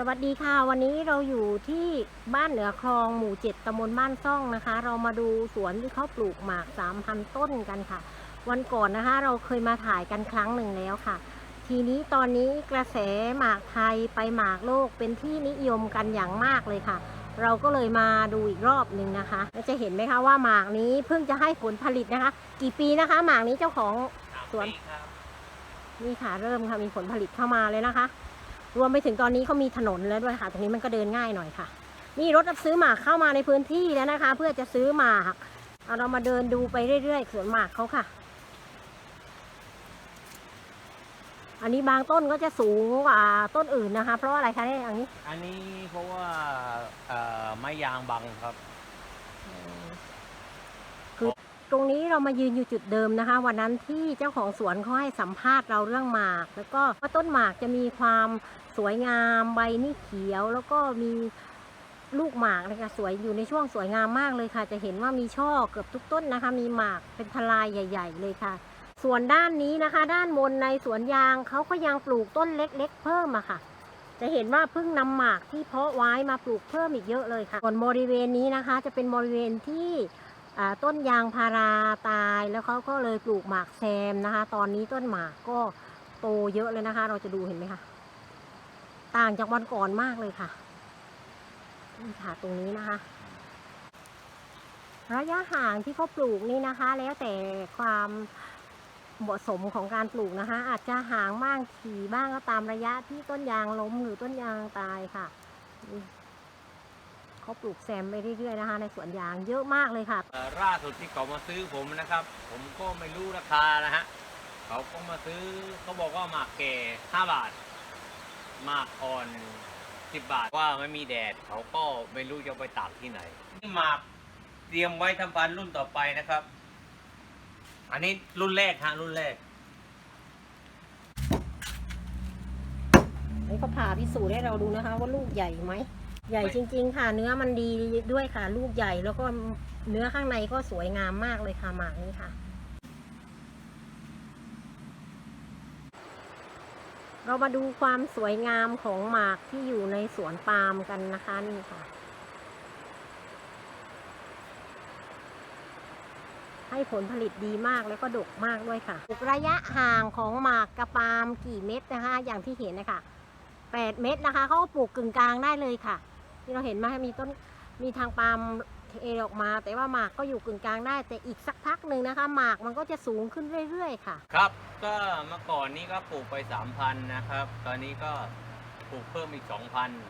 สวัสดีค่ะ วันนี้เราอยู่ที่บ้านเหนือคลองหมู่เจ็ดตำบลบ้านซ่องนะคะ เรามาดูสวนที่เขาปลูกหมากสามพันต้นกันค่ะ วันก่อนนะคะ เราเคยมาถ่ายกันครั้งหนึ่งแล้วค่ะ ทีนี้ตอนนี้กระแสหมากไทยไปหมากโลกเป็นที่นิยมกันอย่างมากเลยค่ะ เราก็เลยมาดูอีกรอบหนึ่งนะคะแล้วจะเห็นไหมคะว่าหมากนี้เพิ่งจะให้ผลผลิตนะคะ กี่ปีนะคะ หมากนี้เจ้าของสวนนี่ค่ะเริ่มค่ะมีผลผลิตเข้ามาเลยนะคะ รวมไปถึงตอนนี้เขามีถนนแล้วด้วยค่ะ ตรงนี้มันก็เดินง่ายหน่อยค่ะ นี่รถรับซื้อหมากเข้ามาในพื้นที่แล้วนะคะ เพื่อจะซื้อหมากเอาเรามาเดินดูไปเรื่อยๆสวนหมากเขาค่ะ อันนี้บางต้นก็จะสูงกว่าต้นอื่นนะคะ เพราะอะไรคะเนี่ยอย่างนี้ อันนี้เพราะว่าเอ่อไม้ยางบังครับ คือ ตรงนี้เรามายืนอยู่จุดเดิมนะคะ วันนั้นที่เจ้าของสวนเขาให้สัมภาษณ์เราเรื่องหมาก แล้วก็ว่าต้นหมากจะมีความสวยงามใบนี่เขียว แล้วก็มีลูกหมากนะคะสวยอยู่ในช่วงสวยงามมากเลยค่ะ จะเห็นว่ามีช่อเกือบทุกต้นนะคะ มีหมากเป็นทลายใหญ่ ๆ เลยค่ะ ส่วนด้านนี้นะคะ ด้านบนในสวนยางเขาก็ยังปลูกต้นเล็ก ๆ เพิ่มอะค่ะ จะเห็นว่าเพิ่งนำหมากที่เพาะไว้มาปลูกเพิ่มอีกเยอะเลยค่ะส่วนบริเวณนี้นะคะ จะเป็นบริเวณที่ ต้นยางพาราตายแล้วเขาก็เลยปลูกหมากแซมนะคะ ตอนนี้ต้นหมากก็โตเยอะเลยนะคะ เราจะดูเห็นไหมคะต่างจากวันก่อนมากเลยค่ะนี่ค่ะตรงนี้นะคะ ระยะห่างที่เขาปลูกนี่นะคะ แล้วแต่ความเหมาะสมของการปลูกนะคะ อาจจะห่างบ้างถี่บ้างก็ตามระยะที่ต้นยางล้มหรือต้นยางตายค่ะ เขาปลูกแซมไปเรื่อยๆนะคะ ในสวนยางเยอะมากเลยค่ะเอ่อล่าสุดที่เขามาซื้อผมนะครับ ผมก็ไม่รู้ราคานะฮะเขาก็มาซื้อเขาบอกว่าหมากแก่ห้าบาทหมากอ่อนสิบบาทว่าไม่มีแดด เขาก็ไม่รู้จะไปตากที่ไหนนี่หมากเตรียมไว้ทำพันธุ์รุ่นต่อไปนะครับ อันนี้รุ่นแรกฮะรุ่นแรก นี่ก็ผ่าพิสูจน์ให้เราดูนะคะ ว่าลูกใหญ่ไหม ใหญ่จริง ๆ ค่ะ เนื้อมันดีด้วยค่ะ ลูกใหญ่แล้วก็เนื้อข้างในก็สวยงามมากเลยค่ะหมากนี้ค่ะ เรามาดูความสวยงามของหมากที่อยู่ในสวนปาล์มกันนะคะนี่ค่ะ ให้ผลผลิตดีมากแล้วก็ดกมากด้วยค่ะ ระยะห่างของหมากกระปาล์มกี่เม็ดนะคะ อย่างที่เห็นนะคะแปดเม็ดนะคะเขาก็ปลูกกึ่งกลางได้เลยค่ะ ที่เราเห็นไหมมีต้นมีทางปาล์มเอออกมา แต่ว่าหมากก็อยู่กึ่งกลางได้ แต่อีกสักพักหนึ่งนะคะ หมากมันก็จะสูงขึ้นเรื่อย ๆ ค่ะ ครับก็เมื่อก่อนนี้ก็ปลูกไปสามพันนะครับ ตอนนี้ก็ปลูกเพิ่มอีกสองพัน